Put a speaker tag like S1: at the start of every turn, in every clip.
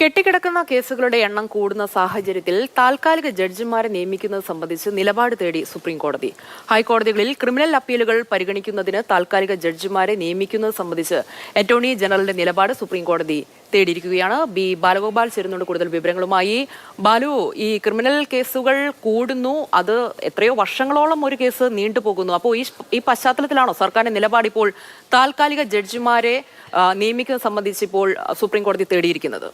S1: കെട്ടിക്കിടക്കുന്ന കേസുകളുടെ എണ്ണം കൂടുന്ന സാഹചര്യത്തിൽ താൽക്കാലിക ജഡ്ജിമാരെ നിയമിക്കുന്നത് സംബന്ധിച്ച് നിലപാട് തേടി സുപ്രീം കോടതി ഹൈക്കോടതികളിൽ ക്രിമിനൽ അപ്പീലുകൾ പരിഗണിക്കുന്നതിന് താൽക്കാലിക ജഡ്ജിമാരെ നിയമിക്കുന്നത് സംബന്ധിച്ച് അറ്റോർണി ജനറലിന്റെ നിലപാട് സുപ്രീം കോടതി തേടിയിരിക്കുകയാണ്. ബി. ബാലഗോപാൽ ചേരുന്നുണ്ട് കൂടുതൽ വിവരങ്ങളുമായി. ബാലു ഈ ക്രിമിനൽ കേസുകൾ കൂടുന്നു. അത് എത്രയോ വർഷങ്ങളോളം ഒരു കേസ് നീണ്ടുപോകുന്നു അപ്പോൾ ഈ ഈ പശ്ചാത്തലത്തിലാണോ സർക്കാരിന്റെ നിലപാട് ഇപ്പോൾ താൽക്കാലിക ജഡ്ജിമാരെ നിയമിക്കുന്നത് സംബന്ധിച്ച് ഇപ്പോൾ സുപ്രീം കോടതി തേടിയിരിക്കുന്നത്?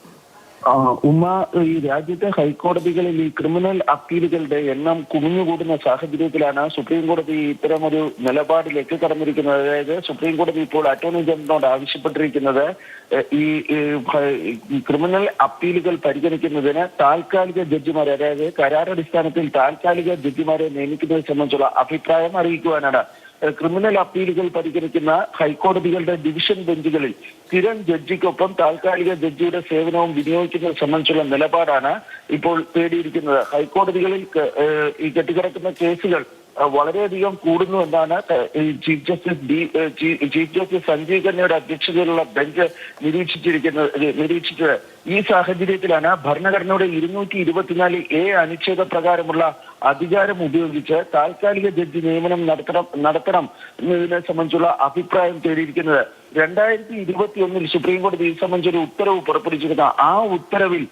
S2: ഉമ്മ ഈ രാജ്യത്തെ ഹൈക്കോടതികളിൽ ഈ ക്രിമിനൽ അപ്പീലുകളുടെ എണ്ണം കുമിഞ്ഞുകൂടുന്ന സാഹചര്യത്തിലാണ് സുപ്രീം കോടതി ഇത്തരമൊരു നിലപാടിലേക്ക് കടന്നിരിക്കുന്നത്. അതായത് സുപ്രീം കോടതി ഇപ്പോൾ അറ്റോർണി ജനറലിനോട് ആവശ്യപ്പെട്ടിരിക്കുന്നത് ഈ ക്രിമിനൽ അപ്പീലുകൾ പരിഗണിക്കുന്നതിന് താൽക്കാലിക ജഡ്ജിമാരെ അതായത് കരാറടിസ്ഥാനത്തിൽ താൽക്കാലിക ജഡ്ജിമാരെ നിയമിക്കുന്നത് സംബന്ധിച്ചുള്ള അഭിപ്രായം അറിയിക്കുവാനാണ് ക്രിമിനൽ അപ്പീലുകൾ പരിഗണിക്കുന്ന ഹൈക്കോടതികളുടെ ഡിവിഷൻ ബെഞ്ചുകളിൽ സ്ഥിരം ജഡ്ജിക്കൊപ്പം താൽക്കാലിക ജഡ്ജിയുടെ സേവനവും വിനിയോഗിക്കുന്നത് സംബന്ധിച്ചുള്ള നിലപാടാണ് ഇപ്പോൾ തേടിയിരിക്കുന്നത്. ഹൈക്കോടതികളിൽ ഈ കെട്ടിക്കിടക്കുന്ന കേസുകൾ വളരെയധികം കൂടുന്നു എന്നാണ് chief justice D chief justice Sanjiv ഖന്നയുടെ അധ്യക്ഷതയിലുള്ള ബെഞ്ച് നിരീക്ഷിച്ചിരിക്കുന്നത് നിരീക്ഷിച്ചത്. ഈ സാഹചര്യത്തിലാണ് ഭരണഘടനയുടെ ഇരുന്നൂറ്റി ഇരുപത്തിനാല് എ അനുച്ഛേദ പ്രകാരമുള്ള അധികാരം ഉപയോഗിച്ച് താൽക്കാലിക ജഡ്ജി നിയമനം നടത്തണം നടത്തണം എന്നതിനെ സംബന്ധിച്ചുള്ള അഭിപ്രായം തേടിയിരിക്കുന്നത്. രണ്ടായിരത്തി ഇരുപത്തി ഒന്നിൽ സുപ്രീം കോടതി ഇത് സംബന്ധിച്ചൊരു ഉത്തരവ് പുറപ്പെടുവിച്ചിരുന്ന ആ ഉത്തരവിൽ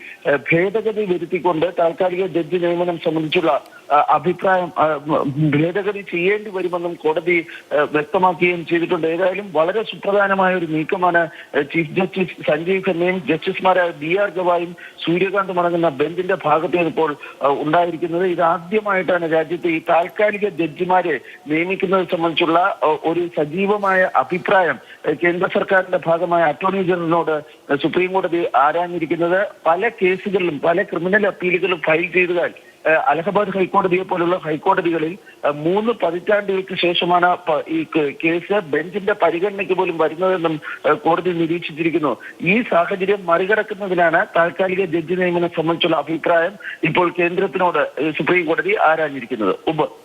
S2: ഭേദഗതി വരുത്തിക്കൊണ്ട് താൽക്കാലിക ജഡ്ജി നിയമനം സംബന്ധിച്ചുള്ള അഭിപ്രായം ഭേദഗതി ചെയ്യേണ്ടി വരുമെന്നും കോടതി വ്യക്തമാക്കുകയും ചെയ്തിട്ടുണ്ട്. ഏതായാലും വളരെ സുപ്രധാനമായ ഒരു നീക്കമാണ് ചീഫ് ജസ്റ്റിസ് സഞ്ജീവ് ഖന്നയും ജസ്റ്റിസുമാരായ ബി ആർ ഗവായും സൂര്യകാന്തും അടങ്ങുന്ന ബെഞ്ചിന്റെ ഭാഗത്ത് ഇപ്പോൾ ഉണ്ടായിരിക്കുന്നത്. ഇത് ആദ്യമായിട്ടാണ് രാജ്യത്തെ ഈ താൽക്കാലിക ജഡ്ജിമാരെ നിയമിക്കുന്നത് സംബന്ധിച്ചുള്ള ഒരു സജീവമായ അഭിപ്രായം കേന്ദ്ര സർക്കാരിന്റെ ഭാഗമായ അറ്റോർണി ജനറലിനോട് സുപ്രീം കോടതി ആരാഞ്ഞിരിക്കുന്നത്. പല കേസുകളിലും പല ക്രിമിനൽ അപ്പീലുകളും ഫയൽ ചെയ്തതാൽ ഏഹ് അലഹബാദ് ഹൈക്കോടതിയെ പോലുള്ള ഹൈക്കോടതികളിൽ മൂന്ന് പതിറ്റാണ്ടുകൾക്ക് ശേഷമാണ് ഈ കേസ് ബെഞ്ചിന്റെ പരിഗണനയ്ക്ക് പോലും വരുന്നതെന്നും കോടതി നിരീക്ഷിച്ചിരിക്കുന്നു. ഈ സാഹചര്യം മറികടക്കുന്നതിനാണ് താൽക്കാലിക ജഡ്ജി നിയമനം സംബന്ധിച്ചുള്ള അഭിപ്രായം ഇപ്പോൾ കേന്ദ്രത്തിനോട് സുപ്രീം കോടതി ആരാഞ്ഞിരിക്കുന്നത്. ഉബ്